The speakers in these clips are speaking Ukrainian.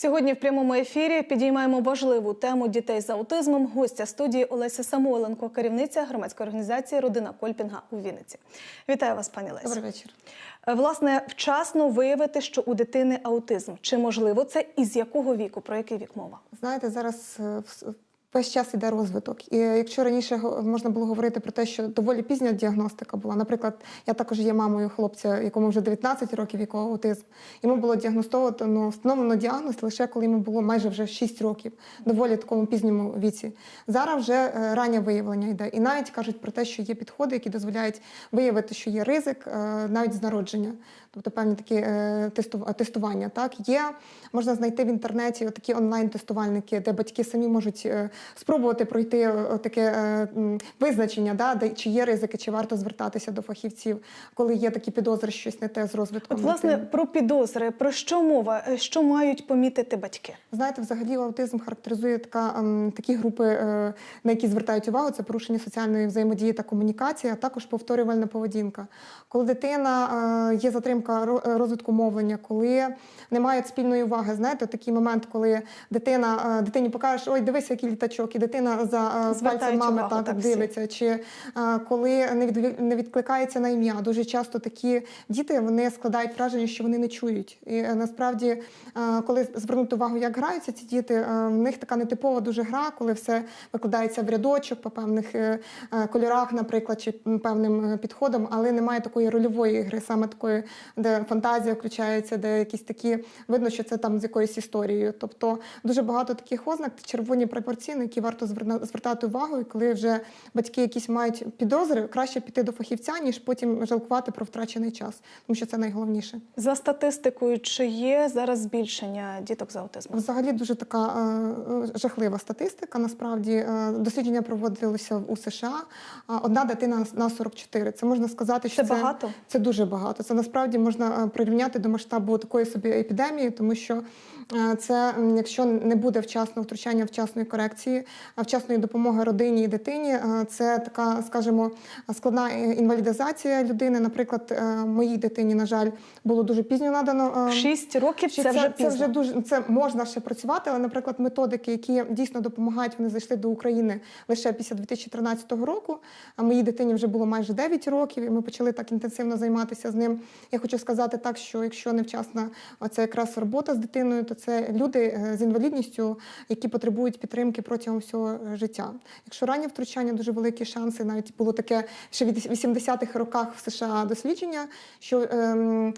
Сьогодні в прямому ефірі підіймаємо важливу тему дітей з аутизмом. Гостя студії Олеся Самойленко, керівниця громадської організації Родина Кольпінга у Вінниці. Вітаю вас, пані Лесі. Добрий вечір. Е, Власне, вчасно виявити, що у дитини аутизм. Чи можливо це і з якого віку? Про який вік мова? Знаєте, зараз е, весь час іде розвиток. І якщо раніше можна було говорити про те, що доволі пізня діагностика була. Наприклад, я також є мамою хлопця, якому вже 19 років, якого аутизм. Йому було діагностовано встановлено діагноз лише коли йому було майже вже 6 років, доволі такому пізньому віці. Зараз вже е, раннє виявлення йде. І навіть кажуть про те, що є підходи, які дозволяють виявити, що є ризик е, навіть з народження. Тобто певні такі е, тесту- тестування. Так є, можна знайти в інтернеті такі онлайн-тестувальники, де батьки самі можуть е, спробувати пройти е, таке е, визначення, да, де чи є ризики, чи варто звертатися до фахівців, коли є такі підозри, що щось не те з розвитком. От, власне, дитини. про підозри, про що мова, Е, що мають помітити батьки? Знаєте, взагалі аутизм характеризує така, ем, такі групи, е, на які звертають увагу. Це порушення соціальної взаємодії та комунікації, а також повторювальна поведінка. Коли дитина е, є затримка ро- е, розвитку мовлення, коли немає спільної уваги. Знаєте, такий момент, коли дитина е, дитині покажеш, ой, дивися, який літачок, і дитина за е, пальцем мами увагу, так, так, дивиться. Чи коли не від, не відкликається на ім'я. Дуже часто такі діти вони складають враження, що вони не чують. І насправді, коли звернути увагу, як граються ці діти, в них така нетипова дуже гра, коли все викладається в рядочок по певних кольорах, наприклад, чи певним підходом, але немає такої рольової гри, саме такої, де фантазія включається, де якісь такі видно, що це там з якоюсь історією. Тобто дуже багато таких ознак, червоні пропорції, на які варто звертати увагу, і коли вже батьки якісь мають підозри, краще піти до фахівця, ніж потім жалкувати про втрачений час, тому що це найголовніше. За статистикою, чи є зараз збільшення діток з аутизмом? Взагалі дуже така е, е, жахлива статистика. Насправді е, дослідження проводилося у США. Одна дитина на 44. Це можна сказати, що Це багато? Це дуже багато. Це насправді можна е, прирівняти до масштабу такої собі епідемії, тому що е, це, якщо не буде вчасного втручання, вчасної корекції, вчасної допомоги родині і дитині, е, це така, скажімо, складна е, інвалідизація людини. Наприклад, е, моїй дитині, на жаль, було дуже пізньо надано. е, Шість років чи це, вже це вже дуже це можна ще працювати, але, наприклад, методики, які дійсно допомагають, вони зайшли до України лише після 2013 року. А моїй дитині вже було майже 9 років, і ми почали так інтенсивно займатися з ним. Я хочу сказати так, що якщо невчасна оця якраз робота з дитиною, то це люди е, з інвалідністю, які потребують підтримки протягом всього е, життя. Якщо раннє втручання, дуже великі шанси, навіть було таке ще в 80-х роках в США дослідження, що ем,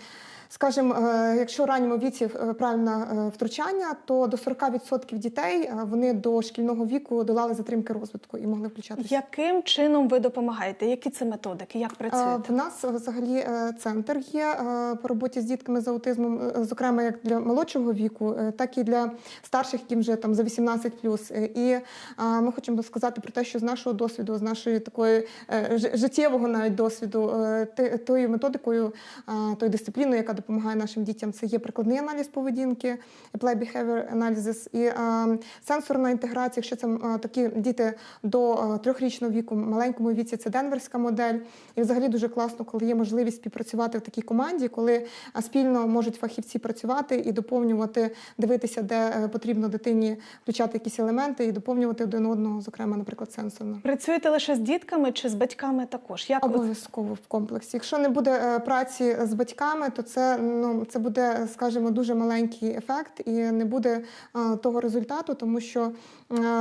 Скажімо, е, якщо в ранньому віці правильне втручання, то до 40% дітей вони до шкільного віку долали затримки розвитку і могли включатися. Яким чином ви допомагаєте? Які це методики? Як працюєте? В нас взагалі центр є по роботі з дітками з аутизмом, е, зокрема як для молодшого віку, е, так і для старших, яким вже там за 18+. Е, І е, ми хочемо сказати про те, що з нашого досвіду, з нашої такої е, життєвого навіть досвіду, е, тою методикою, е, тою дисципліною, яка допомагає нашим дітям, це є прикладний аналіз поведінки, Applied Behavior Analysis і е, сенсорна інтеграція. Якщо це е, такі діти до е, трьохрічного віку, маленькому віці, це денверська модель. І взагалі дуже класно, коли є можливість співпрацювати в такій команді, коли е, спільно можуть фахівці працювати і доповнювати, дивитися, де е, потрібно дитині включати якісь елементи і доповнювати один одного, зокрема, наприклад, сенсорно. Працюєте лише з дітками чи з батьками також? Як Обов'язково в комплексі. Якщо не буде е, праці з батьками, то це ну це буде, скажімо, дуже маленький ефект і не буде е, того результату, тому що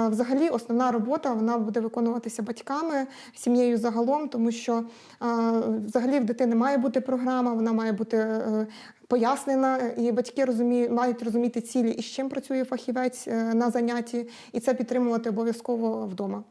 взагалі основна робота вона буде виконуватися батьками, сім'єю загалом, тому що взагалі в дитини має бути програма, вона має бути. е, Пояснена, і батьки розуміють, мають розуміти цілі, і з чим працює фахівець е, на занятті, і це підтримувати обов'язково вдома.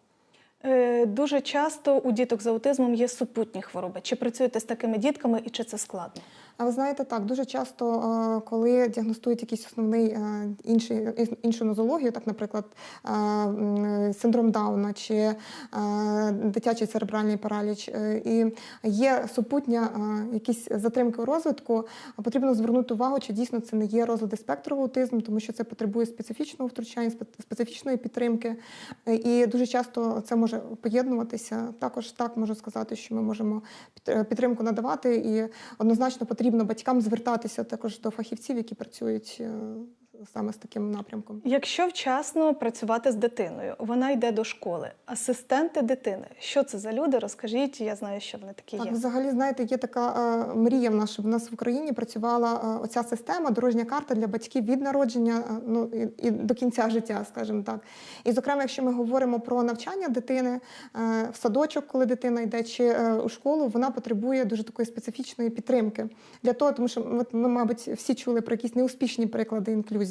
Е, Дуже часто у діток з аутизмом є супутні хвороби. Чи працюєте з такими дітками і чи це складно? А ви знаєте, так дуже часто, е, коли діагностують якийсь основний е, інший іншу нозологію, так, наприклад, е, синдром Дауна чи дитячий церебральний параліч, і є супутня якісь затримки у розвитку, потрібно звернути увагу, чи дійсно це не є розлади спектру аутизму, тому що це потребує специфічного втручання, специфічної підтримки. І дуже часто це може поєднуватися. Також так можу сказати, що ми можемо підтримку надавати, і однозначно потрібно батькам звертатися також до фахівців, які працюють е, саме з таким напрямком. Якщо вчасно працювати з дитиною, вона йде до школи. Асистенти дитини. Що це за люди? Розкажіть, я знаю, що вони такі Так, є. взагалі, знаєте, є така е, мрія в нас, щоб в нас в Україні працювала е, оця система, дорожня карта для батьків від народження е, ну, і, і до кінця життя, скажімо так. І, зокрема, якщо ми говоримо про навчання дитини е, в садочок, коли дитина йде, чи е, у школу, вона потребує дуже такої специфічної підтримки. Для того, тому що ми, мабуть, всі чули про якісь неуспішні приклади інклюзії,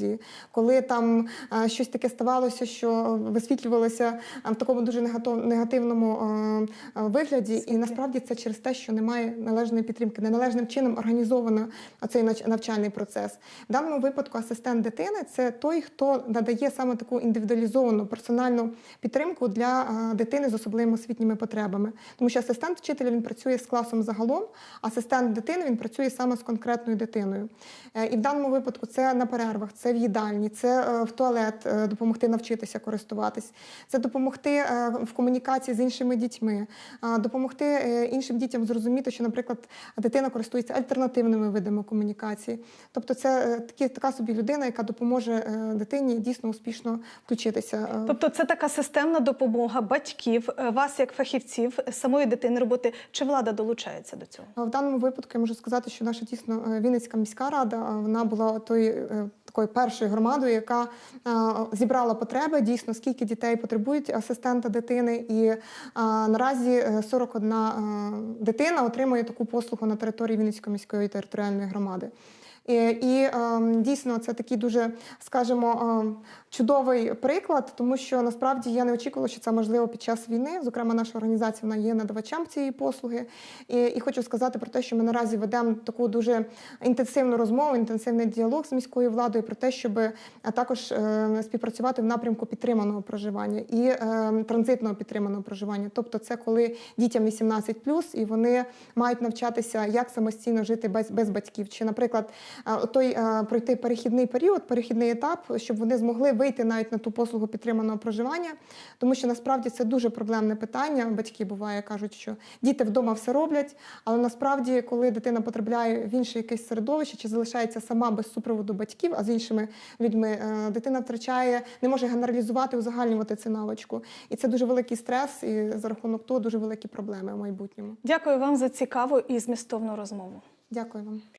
коли там е, щось таке ставалося, що висвітлювалося е, в такому дуже негативному е, вигляді, і насправді це через те, що немає належної підтримки, неналежним чином організовано цей навчальний процес. В даному випадку асистент дитини це той, хто надає саме таку індивідуалізовану персональну підтримку для дитини з особливими освітніми потребами. Тому що асистент вчителя він працює з класом загалом, асистент дитини він працює саме з конкретною дитиною. І в даному випадку це на перервах, це в їдальні, це е, в туалет е, допомогти навчитися користуватись, це допомогти е, в комунікації з іншими дітьми, допомогти іншим дітям зрозуміти, що, наприклад, дитина користується альтернативними видами комунікації. Тобто, це такі, така собі людина, яка допоможе дитині дійсно успішно включитися. Тобто це така системна допомога батьків, вас як фахівців, самої дитини роботи. Чи влада долучається до цього? В даному випадку я можу сказати, що наша дійсно Вінницька міська рада вона була тою такою першою громадою, яка е, зібрала потреби дійсно, скільки дітей потребують асистента дитини. І е, наразі е, 41 е, дитина отримує таку послугу на території Вінницької міської територіальної громади. І, і е, дійсно це такий дуже, скажімо, е, чудовий приклад, тому що насправді я не очікувала, що це можливо під час війни. Зокрема, наша організація вона є надавачем цієї послуги. І, і хочу сказати про те, що ми наразі ведемо таку дуже інтенсивну розмову, інтенсивний діалог з міською владою про те, щоб також е, співпрацювати в напрямку підтриманого проживання і е, транзитного підтриманого проживання. Тобто, це коли дітям 18+, і вони мають навчатися, як самостійно жити без, без батьків, чи, наприклад, той пройти перехідний період, перехідний етап, щоб вони змогли вийти навіть на ту послугу підтриманого проживання, тому що насправді це дуже проблемне питання. Батьки буває кажуть, що діти вдома все роблять, але насправді, коли дитина потрапляє в інше якесь середовище чи залишається сама без супроводу батьків, а з іншими людьми, е, дитина втрачає, не може генералізувати, узагальнювати цю навичку. І це дуже великий стрес, і за рахунок того дуже великі проблеми в майбутньому. Дякую вам за цікаву і змістовну розмову. Дякую вам.